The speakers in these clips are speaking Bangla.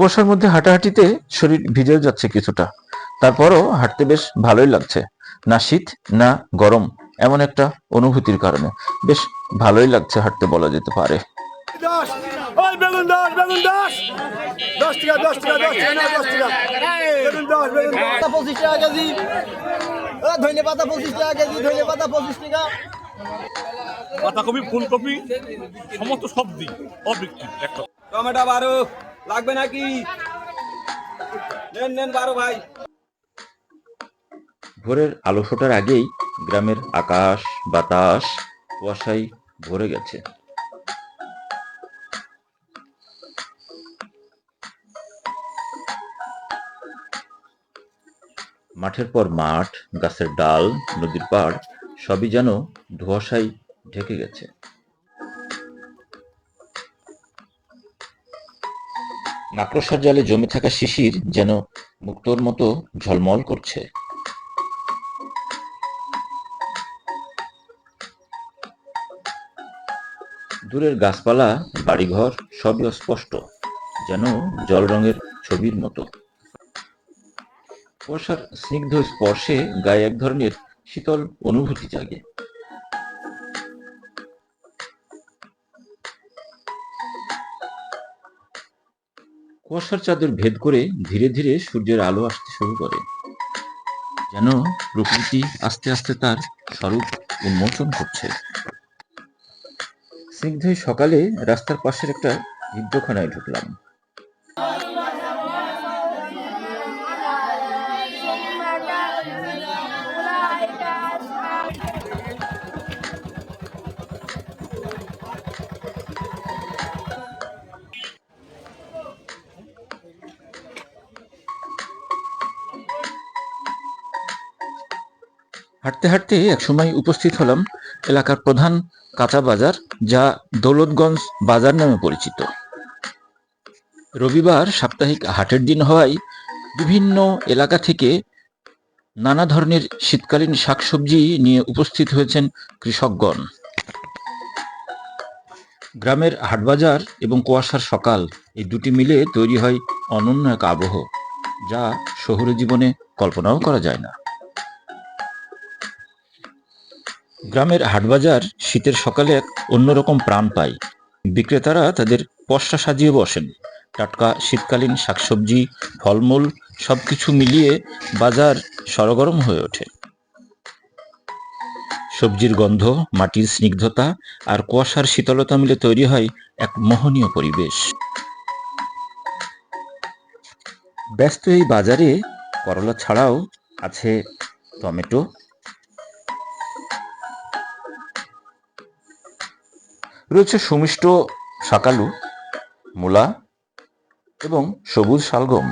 কুয়াশার মধ্যে হাঁটাহাঁটিতে শরীর ভিজেও যাচ্ছে কিছুটা। তারপরও হাঁটতে বেশ ভালোই লাগছে। না শীত না গরম এমন একটা অনুভূতির কারণে। বেশ ভালোই লাগছে হাঁটতে বলা যেতে পারে। বাঁধাকপি ফুলকপি সমস্ত সবজি অবিক্রি একটা টমেটো বারো। লাগবে নাকি? নেন নেন, বারো ভাই। ভোরের আলো ফোটার আগেই গ্রামের আকাশ, বাতাস কুয়াশায় ভরে গেছে। মাঠের পর মাঠ, গাছের ডাল, নদীর পাড়, সবই যেন ধোঁয়াশায় ঢেকে গেছে। মাকড়সার জালে জমে থাকা শিশির যেন মুক্তোর মতো ঝলমল করছে। দূরের গাছপালা, বাড়িঘর, সবই অস্পষ্ট, যেন জল রঙের ছবির মতো। কুয়াশার স্নিগ্ধ স্পর্শে গায়ে এক ধরনের শীতল অনুভূতি জাগে। কুয়াশার চাদর ভেদ করে ধীরে ধীরে সূর্যের আলো আসতে শুরু করে। যেন প্রকৃতি আস্তে আস্তে তার স্বরূপ উন্মোচন করছে। স্নিগ্ধ সকালে রাস্তার পাশের একটা হিদ্রখানায় ঢুকলাম। হাঁটতে হাঁটতে একসময় উপস্থিত হলাম এলাকার প্রধান কাঁচা বাজার, যা দৌলতগঞ্জ বাজার নামে পরিচিত। রবিবার সাপ্তাহিক হাটের দিন হওয়ায় বিভিন্ন এলাকা থেকে নানা ধরনের শীতকালীন শাকসবজি নিয়ে উপস্থিত হয়েছেন কৃষকগণ। গ্রামের হাটবাজার এবং কুয়াশার সকাল এই দুটি মিলে তৈরি হয় অনন্য এক আবহ, যা শহুরে জীবনে কল্পনাও করা যায় না। গ্রামের হাটবাজার শীতের সকালে এক অন্যরকম প্রাণ পায়। বিক্রেতারা তাদের পসরা সাজিয়ে বসেন। টাটকা শীতকালীন শাকসবজি, ফলমূল সবকিছু মিলিয়ে বাজার সরগরম হয়ে ওঠে। সবজির গন্ধ, মাটির স্নিগ্ধতা আর কুয়াশার শীতলতা মিলে তৈরি হয় এক মোহনীয় পরিবেশ। ব্যস্ত এই বাজারে করলা ছাড়াও আছে টমেটো রয়েছে সুমিষ্ট শাকালু, মূলা এবং সবুজ শালগম।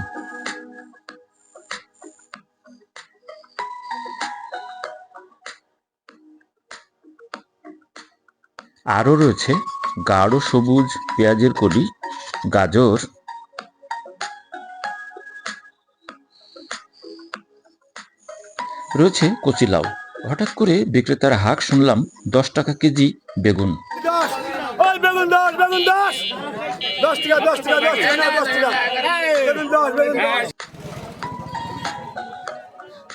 আরও রয়েছে গাঢ় সবুজ পেঁয়াজের কলি, গাজর, রয়েছে কচি লাউ। হঠাৎ করে বিক্রেতার হাক শুনলাম দশ টাকা কেজি বেগুন। বেগুন দশ বেগুন দশ দশ টাকা দশ টাকা দশ টাকা দশ টাকা। বেগুন দশ বেগুন দশ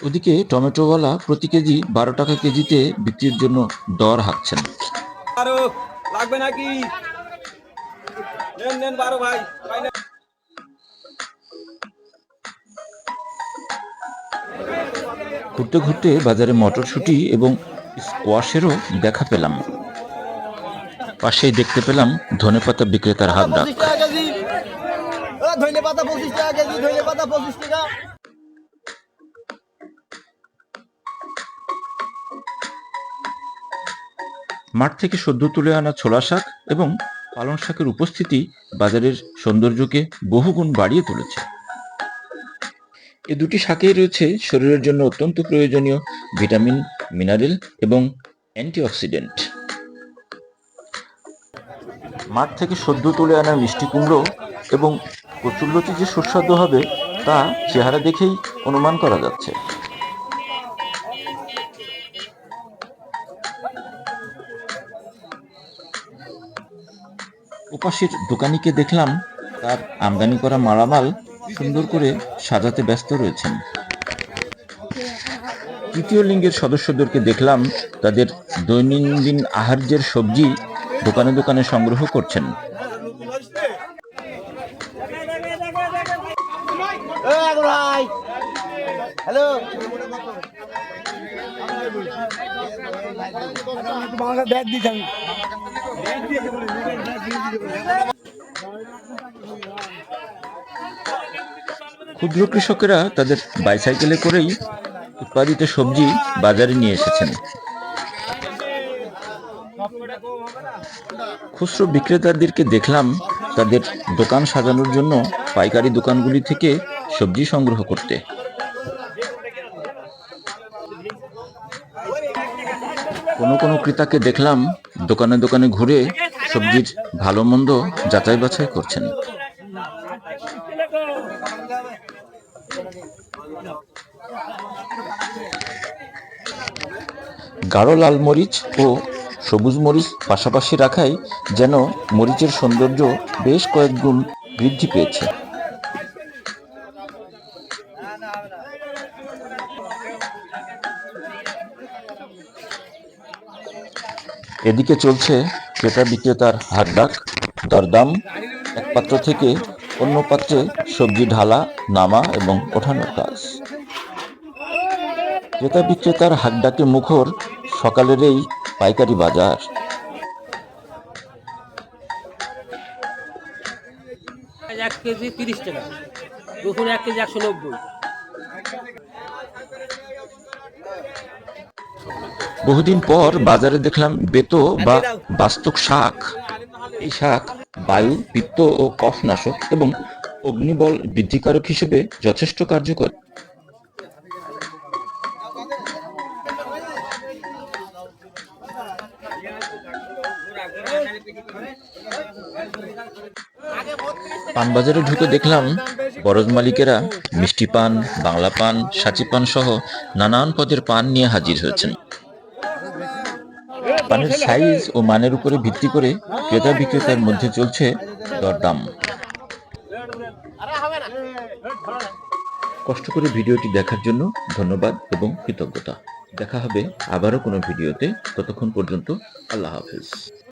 ওদিকে টমেটোওয়ালা প্রতি কেজি বারো টাকা কেজিতে বিক্রির জন্য দর হাঁকছেন। বারো লাগবে নাকি? নেন নেন বারো ভাই। ভাই ঘুরতে ঘুরতে বাজারে মটরশুঁটি এবং স্কোয়াশেরও দেখা পেলাম। পাশেই দেখতে পেলাম ধনেপাতা বিক্রেতার হাত ডাক। পঁচিশ টাকা কেজি। পঁচিশ টাকা। মাঠ থেকে সদ্য তুলে আনা ছোলা শাক এবং পালং শাকের উপস্থিতি বাজারের সৌন্দর্যকে বহুগুণ বাড়িয়ে তুলেছে। এ দুটি শাকেই রয়েছে শরীরের জন্য অত্যন্ত প্রয়োজনীয় ভিটামিন মিনারেল এবং অ্যান্টিঅক্সিডেন্ট। মাঠ থেকে সদ্য তুলে আনা মিষ্টি কুমড়ো এবং কচুল্লতি যে সুস্বাদু হবে তা চেহারা দেখেই অনুমান করা যাচ্ছে। ওপাশের দোকানিকে দেখলাম তার আমদানি করা মালামাল সুন্দর করে সাজাতে ব্যস্ত রয়েছেন। তৃতীয় লিঙ্গের সদস্যদেরকে দেখলাম তাদের দৈনন্দিন আহার্যের সবজি দোকানে দোকানে সংগ্রহ করছেন। ক্ষুদ্র কৃষকেরা তাদের বাইসাইকেলে করেই উৎপাদিত সবজি বাজারে নিয়ে এসেছেন। খুচরো বিক্রেতাদেরকে দেখলাম তাদের দোকান সাজানোর জন্য পাইকারি দোকানগুলি থেকে সবজি সংগ্রহ করতে। কোনো কোনো ক্রেতাকে দেখলাম দোকানে দোকানে ঘুরে সবজির ভালো মন্দ যাচাই বাছাই করছেন। গাঢ় লাল মরিচ ও সবুজ মরিচ পাশাপাশি রাখায় যেন মরিচের সৌন্দর্য বেশ কয়েক গুণ বৃদ্ধি পেয়েছে। এদিকে চলছে ক্রেতা বিক্রেতার হাকডাক দরদাম এক পাত্র থেকে অন্য পাত্রে সবজি ঢালা, নামা এবং ওঠানোর কাজ। ক্রেতা বিক্রেতার হাকডাকে মুখর সকালের এই পাইকারি বাজার। এক কেজি তিরিশ টাকা। রসুন এক কেজি একশো নব্বই। বহুদিন পর বাজারে দেখলাম বেতো বা বাস্তক শাক। এই শাক বায়ু পিত্ত ও কফনাশক এবং অগ্নিবল বৃদ্ধিকারক হিসেবে যথেষ্ট কার্যকর। পানবাজারে ঢুকে দেখলাম বরজ মালিকেরা মিষ্টি পান, বাংলা পান, সাচি পান সহ নানান পদের পান নিয়ে হাজির হয়েছেন। পানের সাইজ ও মানের উপরে ভিত্তি করে ক্রেতা বিক্রেতার মধ্যে চলছে দরদাম। কষ্ট করে ভিডিওটি দেখার জন্য ধন্যবাদ এবং কৃতজ্ঞতা। দেখা হবে আবারও কোনো ভিডিওতে। ততক্ষণ পর্যন্ত আল্লাহ হাফিজ।